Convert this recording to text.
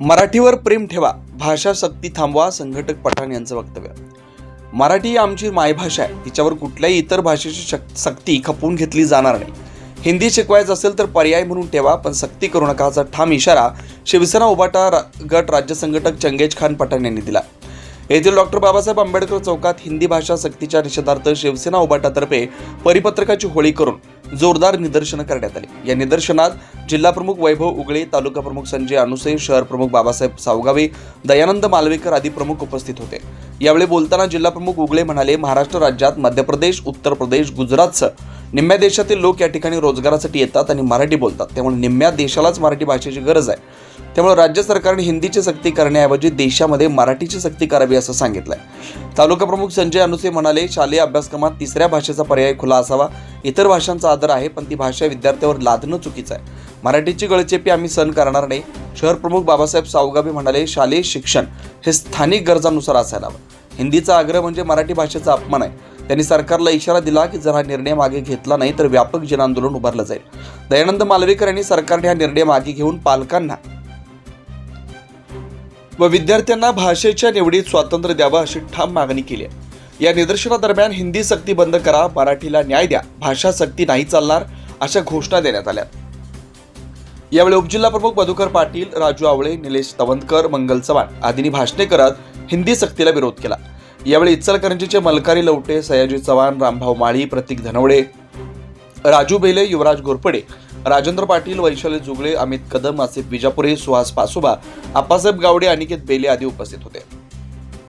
मराठीवर प्रेम ठेवा भाषा सक्ती थांबवा संघटक पठाण यांचं वक्तव्य. मराठी ही आमची मायभाषा आहे तिच्यावर कुठल्याही इतर भाषेची शक सक्ती खपवून घेतली जाणार नाही. हिंदी शिकवायचं असेल तर पर्याय म्हणून ठेवा पण सक्ती करू नकाचा ठाम इशारा शिवसेना उभाटा रा- गट राज्य संघटक चंगेज खान पठाण यांनी दिला. येथील डॉक्टर बाबासाहेब आंबेडकर चौकात हिंदी भाषा सक्तीच्या निषेधार्थ शिवसेना उभाटातर्फे परिपत्रकाची होळी करून जोरदार निदर्शनं करण्यात आली. या निदर्शनात जिल्हा प्रमुख वैभव उगळे तालुका प्रमुख संजय अनुसे शहर प्रमुख बाबासाहेब सावगावे दयानंद मालवेकर आदी प्रमुख उपस्थित होते. यावेळी बोलताना जिल्हाप्रमुख उगळे म्हणाले महाराष्ट्र राज्यात मध्य प्रदेश उत्तर प्रदेश गुजरातसह निम्म्या देशातील लोक या ठिकाणी रोजगारासाठी येतात आणि मराठी बोलतात. त्यामुळे निम्म्या देशालाच मराठी भाषेची गरज आहे. त्यामुळे राज्य सरकारने हिंदीची सक्ती करण्याऐवजी देशामध्ये मराठीची सक्ती करावी असं सांगितलं आहे तालुका प्रमुख संजय अनुसे म्हणाले शालेय अभ्यासक्रमात तिसऱ्या भाषेचा पर्याय खुला असावा. इतर भाषांचा आदर आहे पण ती भाषा विद्यार्थ्यावर लादणं चुकीचं आहे. मराठीची गळचेपी आम्ही सहन करणार नाही. शहर प्रमुख बाबासाहेब सावगाबी म्हणाले शालेय शिक्षण हे स्थानिक गरजानुसार असायला हवं. हिंदीचा आग्रह म्हणजे मराठी भाषेचा अपमान आहे. त्यांनी सरकारला इशारा दिला की जर हा निर्णय मागे घेतला नाही तर व्यापक जनआंदोलन उभारलं जाईल. दयानंद मालवेकर यांनी सरकारने हा निर्णय मागे घेऊन पालकांना व विद्यार्थ्यांना भाषेच्या निवडीत स्वातंत्र्य द्यावं अशी ठाम मागणी केली आहे. या निदर्शनादरम्यान हिंदी सक्ती बंद करा मराठीला न्याय द्या भाषा सक्ती नाही चालणार अशा घोषणा देण्यात आल्या. यावेळी उपजिल्हा प्रमुख मधुकर पाटील राजू आवळे निलेश तवंतकर मंगल चव्हाण आदींनी भाषणे करत हिंदी सक्तीला विरोध केला. यावेळी इचलकरंजीचे मलकारी लवटे सयाजी चव्हाण रामभाऊ माळी प्रतीक धनवडे राजू बेले युवराज घोरपडे राजेंद्र पाटील वैशाली जुगळे अमित कदम आसिफ विजापुरे सुहास पासोबा आप्पासाहेब गावडे अनिकेत बेले आदी उपस्थित होते.